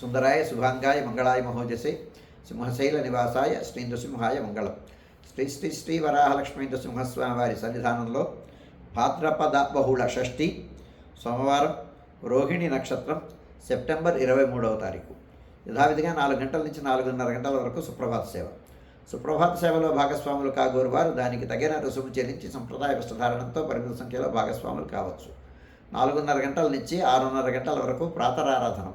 సుందరాయ శుభాంగాయ మంగళాయ మహోజసే సింహశైల నివాసాయ శ్రీ నృసింహాయ మంగళం శ్రీ శ్రీ శ్రీ వరాహలక్ష్మీ నృసింహస్వామి వారి సన్నిధానంలో భాద్రపద బహుళ షష్ఠి సోమవారం రోహిణి నక్షత్రం సెప్టెంబర్ ఇరవై మూడవ తారీఖు యథావిధిగా నాలుగు గంటల నుంచి నాలుగున్నర గంటల వరకు సుప్రభాత సేవ. సుప్రభాత సేవలో భాగస్వాములు కాగోరు వారు దానికి తగిన రుసుము చెల్లించి సంప్రదాయ వస్త్రధారణంతో పరిమిత సంఖ్యలో భాగస్వాములు కావచ్చు. నాలుగున్నర గంటల నుంచి ఆరున్నర గంటల వరకు ప్రాతరారాధనం.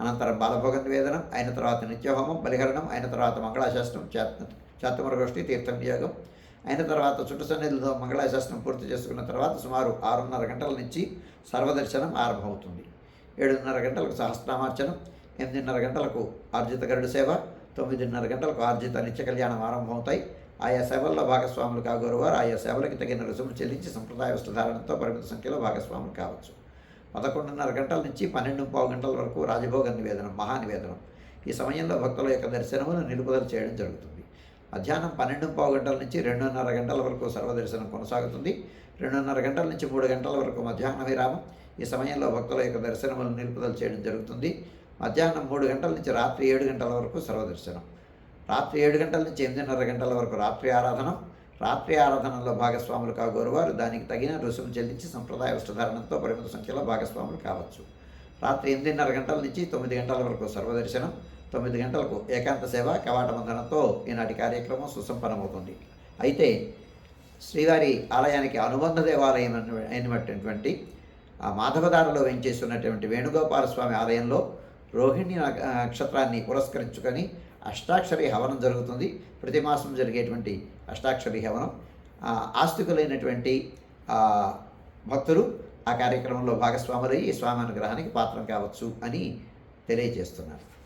అనంతరం బాలభోగ నివేదనం అయిన తర్వాత నిత్యహోమం బలిహరణం అయిన తర్వాత మంగళాశాస్త్రం చాతుమరగోష్ఠి తీర్థం వినియోగం అయిన తర్వాత చుట్టు సన్నిధిలో మంగళాశాస్త్రం పూర్తి చేసుకున్న తర్వాత సుమారు ఆరున్నర గంటల నుంచి సర్వదర్శనం ఆరంభమవుతుంది. ఏడున్నర గంటలకు సహస్రనామార్చనం ఎనిమిదిన్నర గంటలకు ఆర్జిత గరుడు సేవ తొమ్మిదిన్నర గంటలకు ఆర్జిత నిత్య కళ్యాణం ఆరంభమవుతాయి. ఆయా సేవల్లో భాగస్వాములు కాగోరువారు. ఆయా సేవలకు తగిన రుసుము చెల్లించి సంప్రదాయ వస్త్రధారణతో పరిమిత సంఖ్యలో భాగస్వాములు కావచ్చు. పదకొండున్నర గంటల నుంచి పన్నెండు పావు గంటల వరకు రాజభోగ నివేదనం మహానివేదనం ఈ సమయంలో భక్తుల యొక్క దర్శనమును నిలుపుదల చేయడం జరుగుతుంది. మధ్యాహ్నం పన్నెండు పావు గంటల నుంచి రెండున్నర గంటల వరకు సర్వదర్శనం కొనసాగుతుంది. రెండున్నర గంటల నుంచి మూడు గంటల వరకు మధ్యాహ్న విరామం. ఈ సమయంలో భక్తుల యొక్క దర్శనములను నిలుపుదల చేయడం జరుగుతుంది. మధ్యాహ్నం మూడు గంటల నుంచి రాత్రి ఏడు గంటల వరకు సర్వదర్శనం. రాత్రి ఏడు గంటల నుంచి ఎనిమిదిన్నర గంటల వరకు రాత్రి ఆరాధన. రాత్రి ఆరాధనలో భాగస్వాములు కాగోరువారు. దానికి తగిన రుసుము చెల్లించి సంప్రదాయ వస్త్రధారణతో పరిమిత సంఖ్యలో భాగస్వాములు కావచ్చు. రాత్రి ఎనిమిదిన్నర గంటల నుంచి తొమ్మిది గంటల వరకు సర్వదర్శనం తొమ్మిది గంటలకు ఏకాంత సేవ కవాట బంధనంతో ఈనాటి కార్యక్రమం సుసంపన్నమవుతుంది. అయితే శ్రీవారి ఆలయానికి అనుబంధ దేవాలయం అయినటువంటి ఆ మాధవదారలో వెంచేస్తున్నటువంటి వేణుగోపాలస్వామి ఆలయంలో రోహిణి నక్షత్రాన్ని పురస్కరించుకొని అష్టాక్షరి హవనం జరుగుతుంది. ప్రతి మాసం జరిగేటువంటి అష్టాక్షరి హవనం. ఆస్తికులైనటువంటి భక్తులు ఆ కార్యక్రమంలో భాగస్వాములయ్యి స్వామి అనుగ్రహానికి పాత్రం కావచ్చు అని తెలియజేస్తున్నారు.